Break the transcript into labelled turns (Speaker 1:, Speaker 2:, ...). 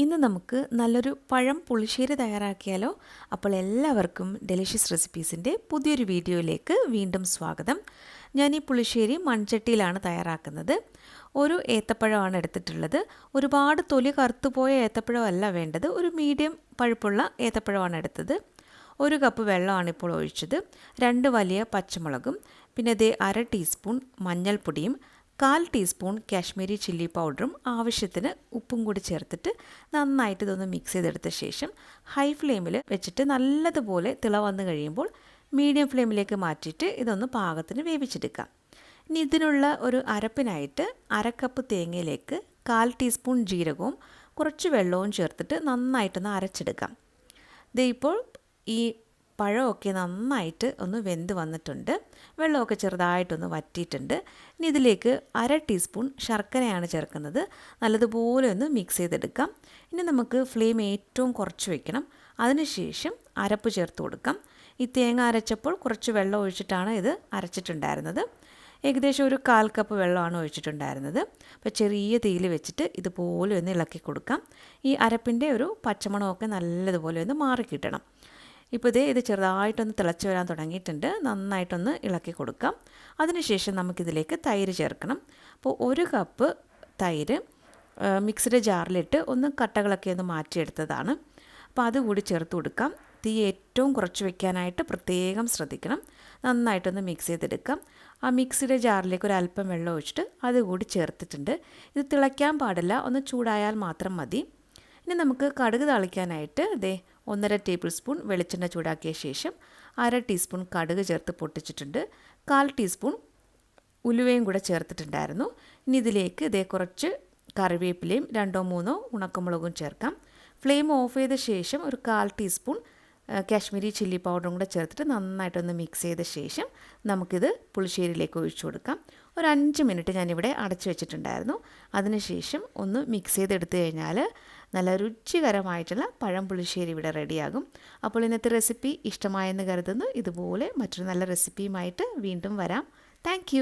Speaker 1: ഇന്ന് നമുക്ക് നല്ലൊരു പഴം പുളിശ്ശേരി തയ്യാറാക്കിയാലോ? അപ്പോൾ എല്ലാവർക്കും ഡെലിഷ്യസ് റെസിപ്പീസിന്റെ പുതിയൊരു വീഡിയോയിലേക്ക് വീണ്ടും സ്വാഗതം. ഞാൻ ഈ പുളിശ്ശേരി മൺചട്ടിയിലാണ് തയ്യാറാക്കുന്നത്. ഒരു ഏത്തപ്പഴമാണ് എടുത്തിട്ടുള്ളത്. ഒരുപാട് തൊലി കറുത്തുപോയ ഏത്തപ്പഴമല്ല വേണ്ടത്. ഒരു മീഡിയം പഴുപ്പുള്ള ഏത്തപ്പഴമാണ് എടുത്തത്. ഒരു കപ്പ് വെള്ളമാണ് ഇപ്പോൾ ഒഴിച്ചത്. രണ്ട് വലിയ പച്ചമുളകും പിന്നെ ഇതേ അര ടീസ്പൂൺ മഞ്ഞൾപ്പൊടിയും കാൽ ടീസ്പൂൺ കാശ്മീരി ചില്ലി പൗഡറും ആവശ്യത്തിന് ഉപ്പും കൂടി ചേർത്തിട്ട് നന്നായിട്ട് ഇതൊന്ന് മിക്സ് ചെയ്തെടുത്ത ശേഷം ഹൈ ഫ്ലെയിമിൽ വെച്ചിട്ട് നല്ലതുപോലെ തിള വന്നു കഴിയുമ്പോൾ മീഡിയം ഫ്ലെയിമിലേക്ക് മാറ്റിയിട്ട് ഇതൊന്ന് പാകത്തിന് വേവിച്ചെടുക്കാം ഇനി ഇതിനുള്ള ഒരു അരപ്പിനായിട്ട് അരക്കപ്പ് തേങ്ങയിലേക്ക് കാൽ ടീസ്പൂൺ ജീരകവും കുറച്ച് വെള്ളവും ചേർത്തിട്ട് നന്നായിട്ടൊന്ന് അരച്ചെടുക്കാം. ദേ ഇപ്പോൾ ഈ പഴമൊക്കെ നന്നായിട്ട് ഒന്ന് വെന്ത് വന്നിട്ടുണ്ട്. വെള്ളമൊക്കെ ചെറുതായിട്ടൊന്ന് വറ്റിയിട്ടുണ്ട്. ഇനി ഇതിലേക്ക് അര ടീസ്പൂൺ ശർക്കരയാണ് ചേർക്കുന്നത്. നല്ലതുപോലെ ഒന്ന് മിക്സ് ചെയ്തെടുക്കാം. ഇനി നമുക്ക് ഫ്ലെയിം ഏറ്റവും കുറച്ച് വയ്ക്കണം അതിനുശേഷം അരപ്പ് ചേർത്ത് കൊടുക്കാം. ഈ തേങ്ങ അരച്ചപ്പോൾ കുറച്ച് വെള്ളം ഒഴിച്ചിട്ടാണ് ഇത് അരച്ചിട്ടുണ്ടായിരുന്നത്. ഏകദേശം ഒരു കാൽ കപ്പ് വെള്ളമാണ് ഒഴിച്ചിട്ടുണ്ടായിരുന്നത്. അപ്പോൾ ചെറിയ തീയിൽ വെച്ചിട്ട് ഇതുപോലെ ഒന്ന് ഇളക്കി കൊടുക്കാം. ഈ അരപ്പിന്റെ ഒരു പച്ചമണമൊക്കെ നല്ലതുപോലെ ഒന്ന് മാറിക്കിട്ടണം ഇപ്പോൾ ഇതേ ഇത് ചെറുതായിട്ടൊന്ന് തിളച്ച് വരാൻ തുടങ്ങിയിട്ടുണ്ട്. നന്നായിട്ടൊന്ന് ഇളക്കി കൊടുക്കാം. അതിനുശേഷം നമുക്കിതിലേക്ക് തൈര് ചേർക്കണം. അപ്പോൾ ഒരു കപ്പ് തൈര് മിക്സിയുടെ ജാറിലിട്ട് ഒന്ന് കട്ടകളൊക്കെ ഒന്ന് മാറ്റിയെടുത്തതാണ്. അപ്പോൾ അതുകൂടി ചേർത്ത് കൊടുക്കാം. തീ ഏറ്റവും കുറച്ച് വെക്കാനായിട്ട് പ്രത്യേകം ശ്രദ്ധിക്കണം. നന്നായിട്ടൊന്ന് മിക്സ് ചെയ്തെടുക്കാം. ആ മിക്സിയുടെ ജാറിലേക്ക് ഒരു അല്പം വെള്ളം ഒഴിച്ചിട്ട് അതുകൂടി ചേർത്തിട്ടുണ്ട്. ഇത് തിളയ്ക്കാൻ പാടില്ല. ഒന്ന് ചൂടായാൽ മാത്രം മതി. ഇനി നമുക്ക് കടുക് തളിക്കാനായിട്ട് ദേ ഒന്നര ടേബിൾ സ്പൂൺ വെളിച്ചെണ്ണ ചൂടാക്കിയ ശേഷം അര ടീസ്പൂൺ കടുക് ചേർത്ത് പൊട്ടിച്ചിട്ടുണ്ട്. കാൽ ടീസ്പൂൺ ഉലുവയും കൂടെ ചേർത്തിട്ടുണ്ടായിരുന്നു. ഇനി ഇതിലേക്ക് ഇതേ കുറച്ച് കറിവേപ്പിലയും രണ്ടോ മൂന്നോ ഉണക്കമുളകും ചേർക്കാം. ഫ്ലെയിം ഓഫ് ചെയ്ത ശേഷം ഒരു കാൽ ടീസ്പൂൺ കാശ്മീരി ചില്ലി പൗഡറും കൂടെ ചേർത്തിട്ട് നന്നായിട്ടൊന്ന് മിക്സ് ചെയ്ത ശേഷം നമുക്കിത് പുളിശ്ശേരിയിലേക്ക് ഒഴിച്ചു കൊടുക്കാം. ഒരു അഞ്ച് മിനിറ്റ് ഞാനിവിടെ അടച്ചു വെച്ചിട്ടുണ്ടായിരുന്നു. അതിനുശേഷം ഒന്ന് മിക്സ് ചെയ്തെടുത്തു കഴിഞ്ഞാൽ നല്ല രുചികരമായിട്ടുള്ള പഴം പുളിശ്ശേരി ഇവിടെ റെഡിയാകും. അപ്പോൾ ഇന്നത്തെ റെസിപ്പി ഇഷ്ടമായെന്ന് കരുതുന്നു. ഇതുപോലെ മറ്റൊരു നല്ല റെസിപ്പിയുമായിട്ട് വീണ്ടും വരാം. താങ്ക്